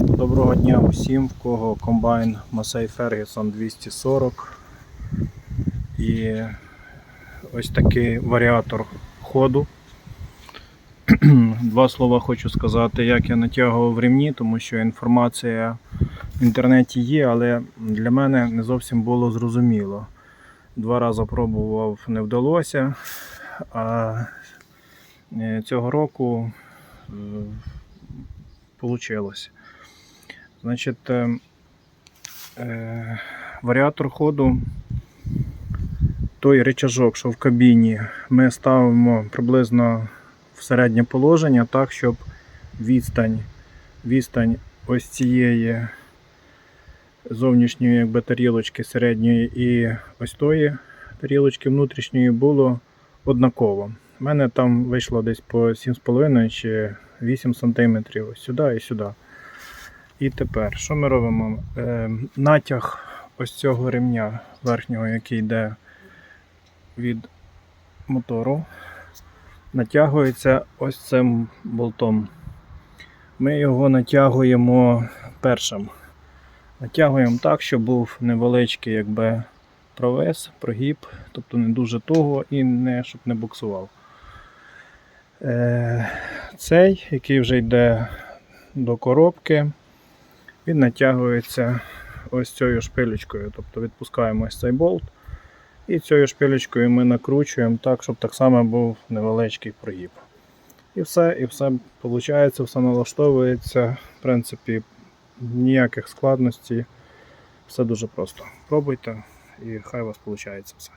Доброго дня усім, в кого комбайн Massey Ferguson 240 і ось такий варіатор ходу. Два слова хочу сказати, як я натягував ремні, тому що інформація в інтернеті є, але для мене не зовсім було зрозуміло. Два рази пробував, не вдалося. А е, цього року вийшло. Значить, е, е, варіатор ходу, той речажок, що в кабіні, ми ставимо приблизно в середнє положення, так, щоб відстань, відстань ось цієї зовнішньої якби, тарілочки середньої і ось тої тарілочки внутрішньої було однаково. У мене там вийшло десь по 7,5 чи 8 см ось сюди і сюди. І тепер, що ми робимо? Е, натяг ось цього ремня верхнього, який йде від мотору, натягується ось цим болтом. Ми його натягуємо першим. Натягуємо так, щоб був невеличкий якби, провес, прогиб, тобто не дуже туго і не, щоб не буксував. Е, цей, який вже йде до коробки, він натягується ось цією шпилечкою. Тобто відпускаємо ось цей болт. І цією шпилечкою ми накручуємо так, щоб так само був невеличкий прогиб. І все, і все виходить, все налаштовується. В принципі, ніяких складностей. Все дуже просто. Пробуйте і хай у вас виходить все.